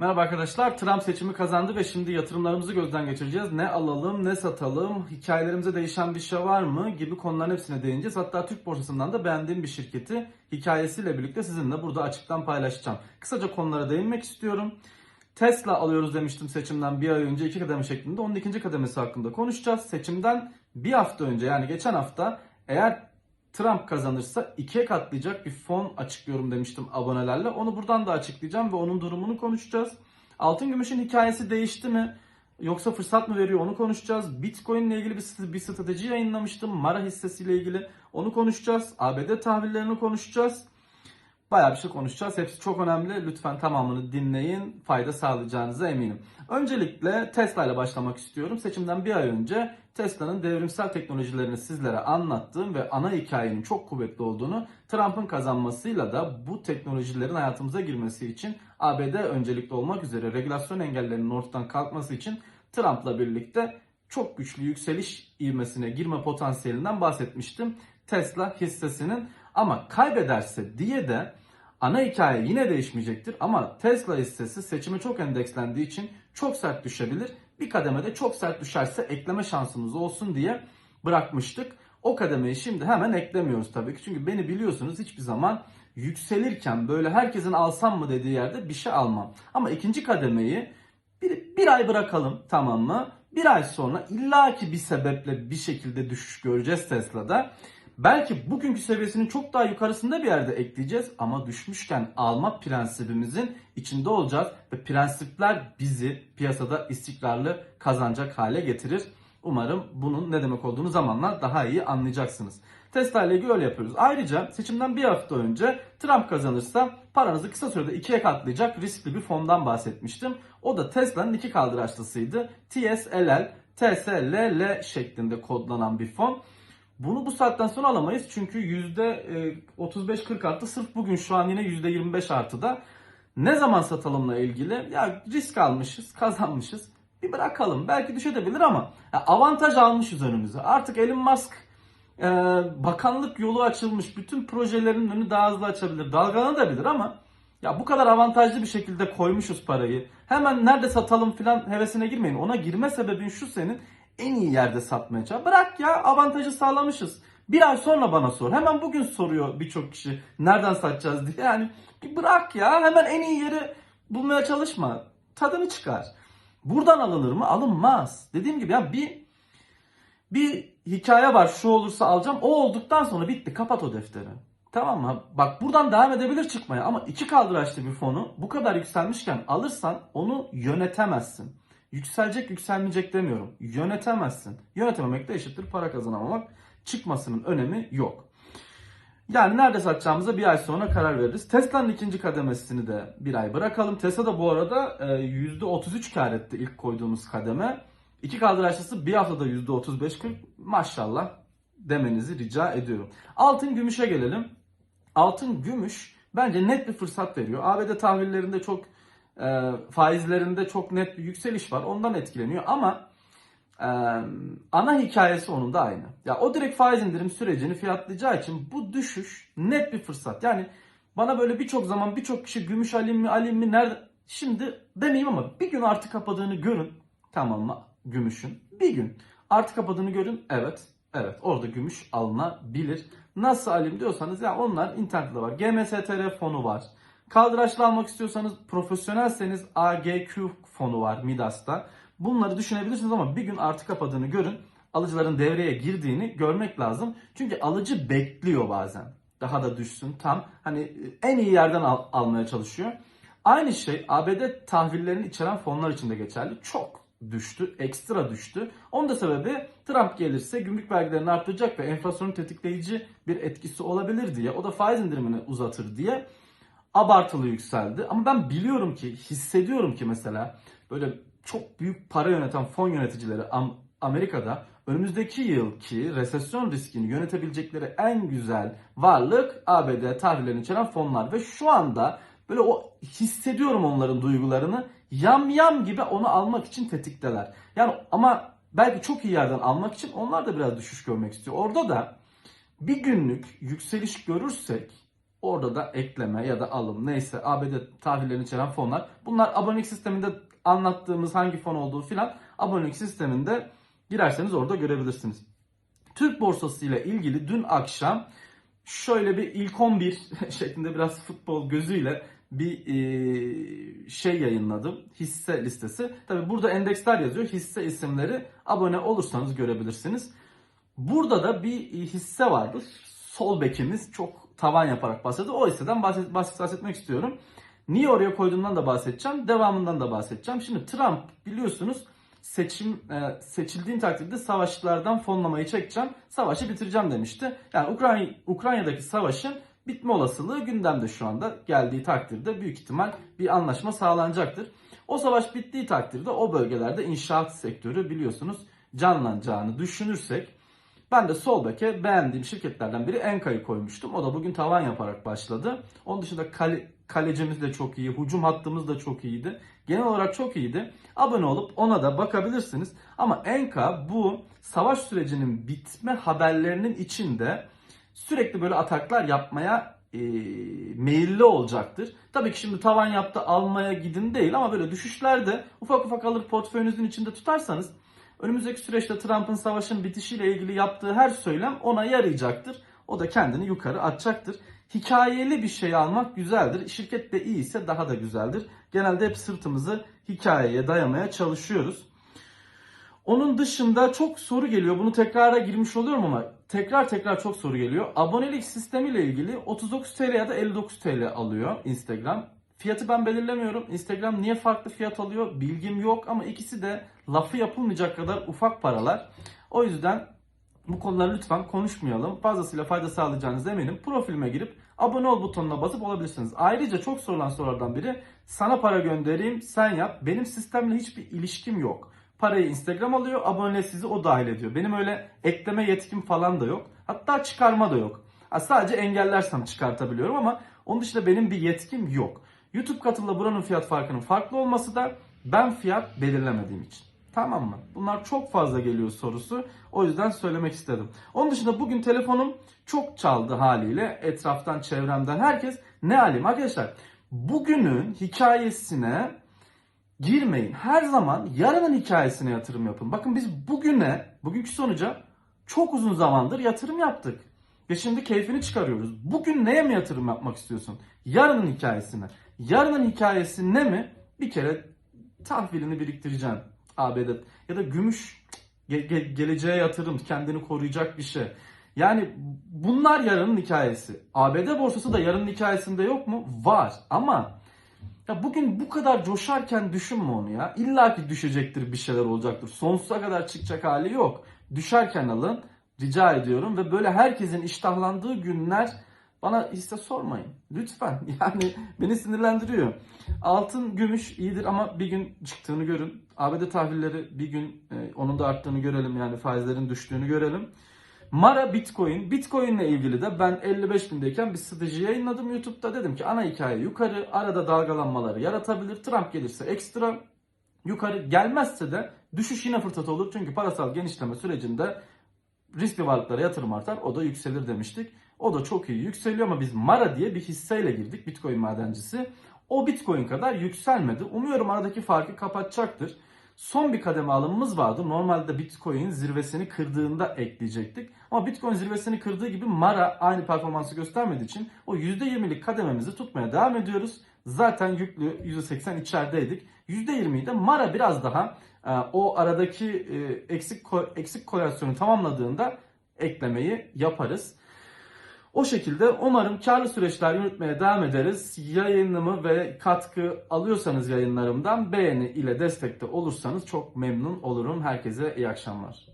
Merhaba arkadaşlar. Trump seçimi kazandı ve şimdi yatırımlarımızı gözden geçireceğiz. Ne alalım, ne satalım, hikayelerimize değişen bir şey var mı gibi konuların hepsine değineceğiz. Hatta Türk borsasından da beğendiğim bir şirketi hikayesiyle birlikte sizinle burada açıktan paylaşacağım. Kısaca konulara değinmek istiyorum. Tesla alıyoruz demiştim seçimden bir ay önce iki kademe şeklinde. Onun ikinci kademesi hakkında konuşacağız. Seçimden bir hafta önce yani geçen hafta eğer Trump kazanırsa ikiye katlayacak bir fon açıklıyorum demiştim abonelerle. Onu buradan da açıklayacağım ve onun durumunu konuşacağız. Altın gümüşün hikayesi değişti mi? Yoksa fırsat mı veriyor onu konuşacağız. Bitcoin ile ilgili bir, bir strateji yayınlamıştım. Mara hissesiyle ilgili onu konuşacağız. ABD tahvillerini konuşacağız. Bayağı bir şey konuşacağız. Hepsi çok önemli. Lütfen tamamını dinleyin. Fayda sağlayacağınıza eminim. Öncelikle Tesla ile başlamak istiyorum. Seçimden bir ay önce Tesla'nın devrimsel teknolojilerini sizlere anlattığım ve ana hikayenin çok kuvvetli olduğunu, Trump'ın kazanmasıyla da bu teknolojilerin hayatımıza girmesi için ABD öncelikli olmak üzere regülasyon engellerinin ortadan kalkması için Trump'la birlikte çok güçlü yükseliş ivmesine girme potansiyelinden bahsetmiştim. Tesla hissesinin ama kaybederse diye de ana hikaye yine değişmeyecektir ama Tesla hissesi seçime çok endekslendiği için çok sert düşebilir. Bir kademede çok sert düşerse ekleme şansımız olsun diye bırakmıştık. O kademeyi şimdi hemen eklemiyoruz tabii ki. Çünkü beni biliyorsunuz hiçbir zaman yükselirken böyle herkesin alsam mı dediği yerde bir şey almam. Ama ikinci kademeyi bir, bir ay bırakalım tamam mı? Bir ay sonra illaki bir sebeple bir şekilde düşüş göreceğiz Tesla'da. Belki bugünkü seviyesinin çok daha yukarısında bir yerde ekleyeceğiz ama düşmüşken alma prensibimizin içinde olacağız ve prensipler bizi piyasada istikrarlı kazanacak hale getirir. Umarım bunun ne demek olduğunu zamanla daha iyi anlayacaksınız. Tesla ile ilgili öyle yapıyoruz. Ayrıca seçimden bir hafta önce Trump kazanırsa paranızı kısa sürede ikiye katlayacak riskli bir fondan bahsetmiştim. O da Tesla'nın iki kaldıraçlısıydı. TSLL, TSLL şeklinde kodlanan bir fon. Bunu bu saatten sonra alamayız çünkü %35-40 arttı. Sırf bugün şu an yine %25 artıda. Ne zaman satalımla ilgili? Ya risk almışız, kazanmışız. Bir bırakalım. Belki düşebilir ama avantaj almışız önümüze. Artık Elon Musk e, bakanlık yolu açılmış. Bütün projelerin önünü daha hızlı açabilir. Dalgalanabilir ama ya bu kadar avantajlı bir şekilde koymuşuz parayı. Hemen nerede satalım filan hevesine girmeyin. Ona girme sebebin şu senin en iyi yerde satmaya çalış. Bırak ya avantajı sağlamışız. Bir ay sonra bana sor. Hemen bugün soruyor birçok kişi nereden satacağız diye. Yani bir bırak ya hemen en iyi yeri bulmaya çalışma. Tadını çıkar. Buradan alınır mı? Alınmaz. Dediğim gibi ya bir bir hikaye var şu olursa alacağım. O olduktan sonra bitti. Kapat o defteri. Tamam mı? Bak buradan devam edebilir çıkmaya ama iki kaldıraçlı bir fonu bu kadar yükselmişken alırsan onu yönetemezsin. Yükselecek yükselmeyecek demiyorum. Yönetemezsin. Yönetememek de eşittir para kazanamamak. Çıkmasının önemi yok. Yani nerede satacağımıza bir ay sonra karar veririz. Tesla'nın ikinci kademesini de bir ay bırakalım. Tesla da bu arada e, %33 kar etti ilk koyduğumuz kademe. İki kaldıraçlısı bir haftada %35-40 maşallah demenizi rica ediyorum. Altın gümüşe gelelim. Altın gümüş bence net bir fırsat veriyor. ABD tahvillerinde çok e, faizlerinde çok net bir yükseliş var. Ondan etkileniyor ama e, ana hikayesi onun da aynı. Ya o direkt faiz indirim sürecini fiyatlayacağı için bu düşüş net bir fırsat. Yani bana böyle birçok zaman birçok kişi gümüş alayım mı alayım mı nerede şimdi demeyeyim ama bir gün artı kapadığını görün tamam mı gümüşün bir gün artı kapadığını görün evet evet orada gümüş alınabilir. Nasıl alayım diyorsanız ya onlar internette var. GMSTR fonu var. Kaldıraçlı almak istiyorsanız profesyonelseniz AGQ fonu var Midas'ta. Bunları düşünebilirsiniz ama bir gün artı kapadığını görün. Alıcıların devreye girdiğini görmek lazım. Çünkü alıcı bekliyor bazen. Daha da düşsün tam. Hani en iyi yerden al- almaya çalışıyor. Aynı şey ABD tahvillerini içeren fonlar için de geçerli. Çok düştü, ekstra düştü. Onun da sebebi Trump gelirse gümrük vergilerini arttıracak ve enflasyonu tetikleyici bir etkisi olabilir diye. O da faiz indirimini uzatır diye abartılı yükseldi. Ama ben biliyorum ki, hissediyorum ki mesela böyle çok büyük para yöneten fon yöneticileri Am- Amerika'da önümüzdeki yılki resesyon riskini yönetebilecekleri en güzel varlık ABD tahvillerini içeren fonlar ve şu anda böyle o hissediyorum onların duygularını yam yam gibi onu almak için tetikteler. Yani ama belki çok iyi yerden almak için onlar da biraz düşüş görmek istiyor. Orada da bir günlük yükseliş görürsek Orada da ekleme ya da alım neyse ABD tahvillerini içeren fonlar. Bunlar abonelik sisteminde anlattığımız hangi fon olduğu filan abonelik sisteminde girerseniz orada görebilirsiniz. Türk borsası ile ilgili dün akşam şöyle bir ilk 11 şeklinde biraz futbol gözüyle bir e, şey yayınladım. Hisse listesi. Tabi burada endeksler yazıyor. Hisse isimleri abone olursanız görebilirsiniz. Burada da bir hisse vardır. Sol bekimiz çok tavan yaparak bahsediyor. O hisseden bahset, bahset, bahsetmek istiyorum. Niye oraya koyduğumdan da bahsedeceğim. Devamından da bahsedeceğim. Şimdi Trump biliyorsunuz seçim e, seçildiğim takdirde savaşlardan fonlamayı çekeceğim. Savaşı bitireceğim demişti. Yani Ukrayna Ukrayna'daki savaşın bitme olasılığı gündemde şu anda. Geldiği takdirde büyük ihtimal bir anlaşma sağlanacaktır. O savaş bittiği takdirde o bölgelerde inşaat sektörü biliyorsunuz canlanacağını düşünürsek ben de Solbek'e beğendiğim şirketlerden biri Enka'yı koymuştum. O da bugün tavan yaparak başladı. Onun dışında kale, kalecimiz de çok iyi, hücum hattımız da çok iyiydi. Genel olarak çok iyiydi. Abone olup ona da bakabilirsiniz. Ama Enka bu savaş sürecinin bitme haberlerinin içinde sürekli böyle ataklar yapmaya e, meyilli olacaktır. Tabii ki şimdi tavan yaptı almaya gidin değil ama böyle düşüşlerde ufak ufak alır portföyünüzün içinde tutarsanız önümüzdeki süreçte Trump'ın savaşın bitişiyle ilgili yaptığı her söylem ona yarayacaktır. O da kendini yukarı atacaktır. Hikayeli bir şey almak güzeldir. Şirket de iyiyse daha da güzeldir. Genelde hep sırtımızı hikayeye dayamaya çalışıyoruz. Onun dışında çok soru geliyor. Bunu tekrara girmiş oluyorum ama tekrar tekrar çok soru geliyor. Abonelik sistemiyle ilgili 39 TL ya da 59 TL alıyor Instagram. Fiyatı ben belirlemiyorum. Instagram niye farklı fiyat alıyor bilgim yok ama ikisi de lafı yapılmayacak kadar ufak paralar. O yüzden bu konuları lütfen konuşmayalım. Fazlasıyla fayda sağlayacağınıza eminim. Profilime girip abone ol butonuna basıp olabilirsiniz. Ayrıca çok sorulan sorulardan biri sana para göndereyim sen yap. Benim sistemle hiçbir ilişkim yok. Parayı Instagram alıyor, abone sizi o dahil ediyor. Benim öyle ekleme yetkim falan da yok. Hatta çıkarma da yok. Sadece engellersem çıkartabiliyorum ama onun dışında benim bir yetkim yok. YouTube katılımla buranın fiyat farkının farklı olması da ben fiyat belirlemediğim için. Tamam mı? Bunlar çok fazla geliyor sorusu. O yüzden söylemek istedim. Onun dışında bugün telefonum çok çaldı haliyle. Etraftan, çevremden herkes ne alim. Arkadaşlar bugünün hikayesine girmeyin. Her zaman yarının hikayesine yatırım yapın. Bakın biz bugüne, bugünkü sonuca çok uzun zamandır yatırım yaptık. Ve şimdi keyfini çıkarıyoruz. Bugün neye mi yatırım yapmak istiyorsun? Yarının hikayesine. Yarının hikayesi ne mi? Bir kere tahvilini biriktireceksin. ABD ya da gümüş ge- ge- geleceğe yatırım, kendini koruyacak bir şey. Yani bunlar yarının hikayesi. ABD borsası da yarının hikayesinde yok mu? Var ama ya bugün bu kadar coşarken düşünme onu ya. İlla ki düşecektir bir şeyler olacaktır. Sonsuza kadar çıkacak hali yok. Düşerken alın rica ediyorum ve böyle herkesin iştahlandığı günler bana hisse sormayın. Lütfen. Yani beni sinirlendiriyor. Altın, gümüş iyidir ama bir gün çıktığını görün. ABD tahvilleri bir gün e, onun da arttığını görelim yani faizlerin düştüğünü görelim. Mara Bitcoin. Bitcoin ile ilgili de ben 55 bindeyken bir strateji yayınladım YouTube'da. Dedim ki ana hikaye yukarı, arada dalgalanmaları yaratabilir. Trump gelirse ekstra yukarı gelmezse de düşüş yine fırsat olur. Çünkü parasal genişleme sürecinde riskli varlıklara yatırım artar. O da yükselir demiştik. O da çok iyi yükseliyor ama biz Mara diye bir hisseyle girdik Bitcoin madencisi. O Bitcoin kadar yükselmedi. Umuyorum aradaki farkı kapatacaktır. Son bir kademe alımımız vardı. Normalde Bitcoin zirvesini kırdığında ekleyecektik. Ama Bitcoin zirvesini kırdığı gibi Mara aynı performansı göstermediği için o %20'lik kadememizi tutmaya devam ediyoruz. Zaten yüklü %80 içerideydik. %20'yi de Mara biraz daha e, o aradaki e, eksik eksik korelasyonu tamamladığında eklemeyi yaparız. O şekilde umarım karlı süreçler yürütmeye devam ederiz. Yayınımı ve katkı alıyorsanız yayınlarımdan beğeni ile destekte olursanız çok memnun olurum. Herkese iyi akşamlar.